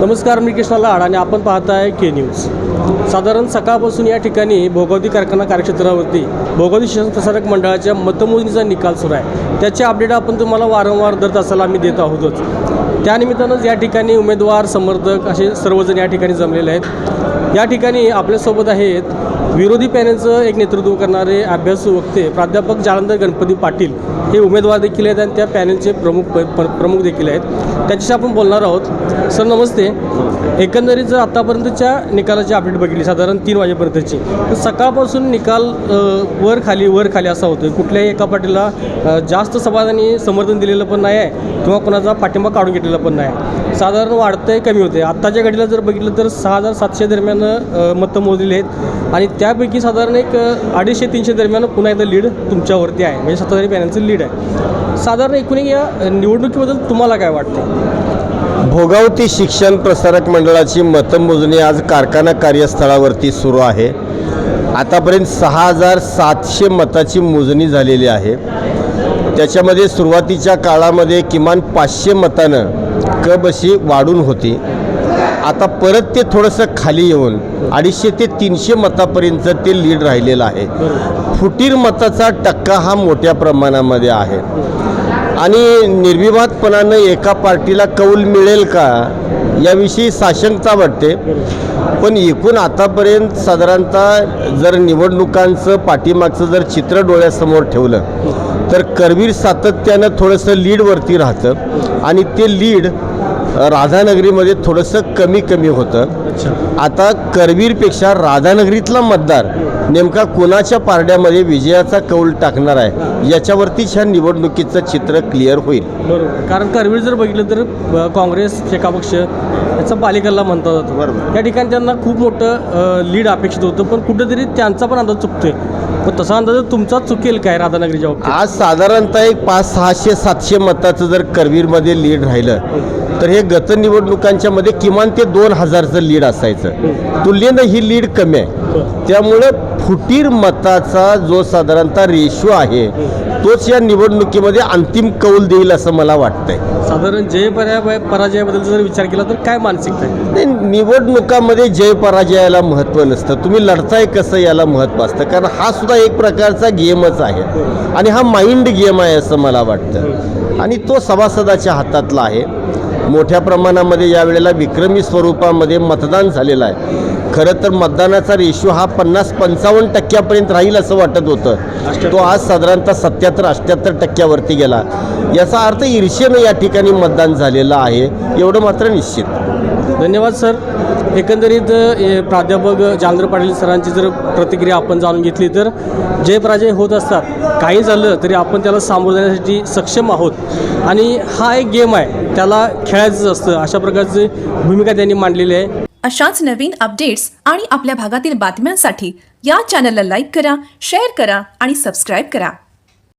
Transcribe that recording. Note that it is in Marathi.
नमस्कार मी कृष्णा लाड आणि आपण पाहताय के न्यूज साधारण सकाळपासून या ठिकाणी भोगावती कारखाना कार्यक्षेत्रावरती भोगावती शिक्षण प्रसारक मंडळाच्या मतमोजणीचा निकाल सुरू आहे. त्याचे अपडेट आपण तुम्हाला वारंवार दर तासाला आम्ही देत आहोतच. त्यानिमित्तानंच या ठिकाणी उमेदवार समर्थक असे सर्वजण या ठिकाणी जमलेले आहेत. या ठिकाणी आपल्यासोबत आहेत विरोधी पॅनेलचं एक नेतृत्व करणारे अभ्यासू वक्ते प्राध्यापक जालंधर गणपती पाटील हे उमेदवार देखील आहेत आणि त्या पॅनेलचे प्रमुख प- प्रमुख देखील आहेत. त्याच्याशी आपण बोलणार आहोत. सर नमस्ते. एकंदरीत जर आत्तापर्यंतच्या निकालाची अपडेट बघितली साधारण तीन वाजेपर्यंतची तर सकाळपासून निकाल वर खाली वर खाली असा होतो कुठल्याही एका पाठीला जास्त समाधानी समर्थन दिलेलं पण नाही आहे किंवा कोणाचा पाठिंबा काढून घेतलेला पण नाही आहे. साधारण वाढतंय कमी होते आत्ताच्या घडीला जर बघितलं तर सहा हजार सातशे दरम्यान मतं मोजलेली आहेत. आणि त्यापैकी साधारण एक अडीचशे तीनशे दरम्यान पुन्हा एकदा लीड तुमच्यावरती आहे. म्हणजे सत्ताधारी पॅनलचं लीड आहे. साधारण एकूण या निवडणुकीबद्दल तुम्हाला काय वाटतं? भोगावती शिक्षण प्रसारक मंडळाची मतमोजणी आज कारखाना कार्यस्थळावरती सुरू आहे. आतापर्यंत सहा हजार सातशे मताची मोजणी झालेली आहे. त्याच्यामध्ये सुरुवातीच्या काळामध्ये किमान पाचशे मतानं कब अशी वाढून होती. आता परत ते थोडंसं खाली येऊन अडीचशे ते तीनशे मतापर्यंत ते लीड राहिलेलं आहे. फुटीर मताचा टक्का हा मोठ्या प्रमाणामध्ये आहे. आणि निर्विवादपणानं एका पार्टीला कौल मिळेल का याविषयी साशंकता वाटते. पण एकूण आतापर्यंत साधारणतः जर निवडणुकांचं पाठीमागचं जर चित्र डोळ्यासमोर ठेवलं तर करवीर सातत्यानं थोडंसं लीडवरती राहतं. आणि ते लीड राधानगरीमध्ये थोडंसं कमी कमी होतं. आता करवीरपेक्षा राधानगरीतला मतदार नेमका कोणाच्या पारड्यामध्ये विजयाचा कौल टाकणार आहे याच्यावरतीच ह्या निवडणुकीचं चित्र क्लिअर होईल. बरोबर. कारण करवीर जर बघितलं तर काँग्रेस शेका पक्ष याचा बालिकाला म्हणता जातो. बरोबर. त्या ठिकाणी त्यांना खूप मोठं लीड अपेक्षित होतं पण कुठेतरी त्यांचा पण अंदाज चुकतोय. पण तसा अंदाज तुमचा चुकेल काय राधानगरीच्या आज साधारणतः एक पाच सहाशे सातशे मताचं जर करवीरमध्ये लीड राहिलं तर हे गत निवडणुकांच्या मध्ये किमान ते दोन हजारचं लीड असायचं. तुलनेनं ही लीड कमी आहे. त्यामुळं फुटीर मताचा जो साधारणतः रेशो आहे तोच या निवडणुकीमध्ये अंतिम कौल देईल असं मला वाटतंय. साधारण जय पराजय पराजयाबद्दल जर विचार केला तर काय मानसिकता आहे? नाही निवडणुकामध्ये जय पराजयाला महत्त्व नसतं. तुम्ही लढताय कसं याला महत्त्व असतं? कारण हा सुद्धा एक प्रकारचा गेमच आहे. आणि हा माइंड गेम आहे असं मला वाटतं. आणि तो सभासदाच्या हातातला आहे. मोठ्या प्रमाणामध्ये यावेळेला विक्रमी स्वरूपामध्ये मतदान झालेलं आहे. खरं तर मतदानाचा रेशो हा पन्नास पंचावन्न टक्क्यापर्यंत राहील असं वाटत होतं. तो आज साधारणतः सत्याहत्तर अठ्ठ्याहत्तर टक्क्यावरती गेला. याचा अर्थ ईर्षेनं या ठिकाणी मतदान झालेलं आहे एवढं मात्र निश्चित. धन्यवाद सर. एकंदरीत प्राध्यापक जालंदर पाटील सरांची जर प्रतिक्रिया आपण जाणून घेतली तर जे पराजय होत असतात काही झालं तरी आपण त्याला सामोरं जाण्यासाठी सक्षम आहोत. आणि हा एक गेम आहे त्याला खेळायचं असतं अशा प्रकारची भूमिका त्यांनी मांडलेली आहे. अशाच नवीन अपडेट्स आणि आपल्या भागातील बातम्यांसाठी या चॅनलला लाईक करा शेअर करा आणि सबस्क्राईब करा.